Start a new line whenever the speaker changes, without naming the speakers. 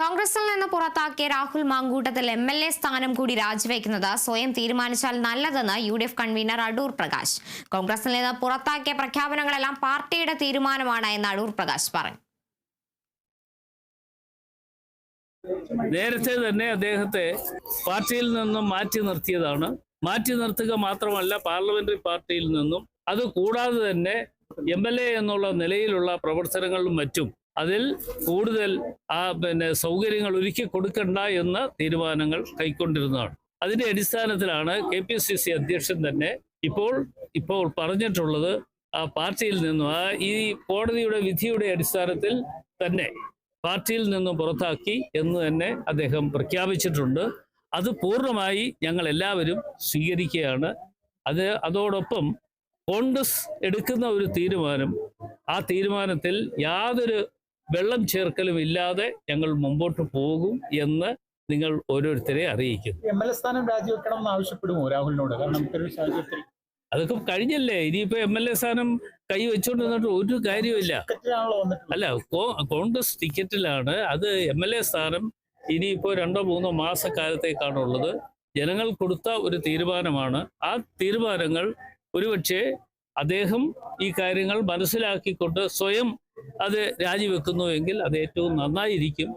കോൺഗ്രസിൽ നിന്ന് പുറത്താക്കിയ Rahul Mamkootathil M L A സ്ഥാനം കൂടി രാജിവെക്കുന്നത് സ്വയം തീരുമാനിച്ചാൽ നല്ലതെന്ന് U D F convener Adoor Prakash. കോൺഗ്രസിൽ നിന്ന് പുറത്താക്കിയ പ്രഖ്യാപനങ്ങളെല്ലാം പാർട്ടിയുടെ തീരുമാനമാണ് എന്ന് അടൂർ പ്രകാശ് പറഞ്ഞു.
നേരത്തെ തന്നെ അദ്ദേഹത്തെ പാർട്ടിയിൽ നിന്നും മാറ്റി നിർത്തിയതാണ്. മാറ്റി നിർത്തുക മാത്രമല്ല പാർലമെന്ററി പാർട്ടിയിൽ നിന്നും അത് കൂടാതെ തന്നെ എം എന്നുള്ള നിലയിലുള്ള പ്രവർത്തനങ്ങളും മറ്റും അതിൽ കൂടുതൽ ആ പിന്നെ സൗകര്യങ്ങൾ ഒരുക്കി കൊടുക്കണ്ട എന്ന തീരുമാനങ്ങൾ കൈക്കൊണ്ടിരുന്നതാണ്. അതിന്റെ അടിസ്ഥാനത്തിലാണ് കെ പി സി സി അധ്യക്ഷൻ തന്നെ ഇപ്പോൾ ഇപ്പോൾ പറഞ്ഞിട്ടുള്ളത് ആ പാർട്ടിയിൽ നിന്നും ആ ഈ കോടതിയുടെ വിധിയുടെ അടിസ്ഥാനത്തിൽ തന്നെ പാർട്ടിയിൽ നിന്നും പുറത്താക്കി എന്ന് തന്നെ അദ്ദേഹം പ്രഖ്യാപിച്ചിട്ടുണ്ട്. അത് പൂർണമായി ഞങ്ങൾ എല്ലാവരും സ്വീകരിക്കുകയാണ്. അത് അതോടൊപ്പം കോൺഗ്രസ് എടുക്കുന്ന ഒരു തീരുമാനം ആ തീരുമാനത്തിൽ യാതൊരു വെള്ളം ചേർക്കലും ഇല്ലാതെ ഞങ്ങൾ മുമ്പോട്ട് പോകും എന്ന് നിങ്ങൾ ഓരോരുത്തരെ അറിയിക്കും
എം എൽ എ സ്ഥാനം രാജിവെക്കണം എന്ന് ആവശ്യപ്പെടുമോ രാഹുലിനോട്? കാരണം സാഹചര്യത്തിൽ
അതൊക്കെ കഴിഞ്ഞല്ലേ? ഇനിയിപ്പോ എം എൽ എ സ്ഥാനം കൈ വന്നിട്ട് ഒരു കാര്യമില്ല അല്ല കോൺഗ്രസ് ടിക്കറ്റിലാണ്. അത് എം എൽ എ സ്ഥാനം ഇനിയിപ്പോ രണ്ടോ മൂന്നോ മാസക്കാലത്തേക്കാണുള്ളത്. ജനങ്ങൾ കൊടുത്ത ഒരു തീരുമാനമാണ്. ആ തീരുമാനങ്ങൾ ഒരുപക്ഷെ അദ്ദേഹം ഈ കാര്യങ്ങൾ മനസ്സിലാക്കിക്കൊണ്ട് സ്വയം അത് രാജിവെക്കുന്നുവെങ്കിൽ അത് ഏറ്റവും നന്നായിരിക്കും.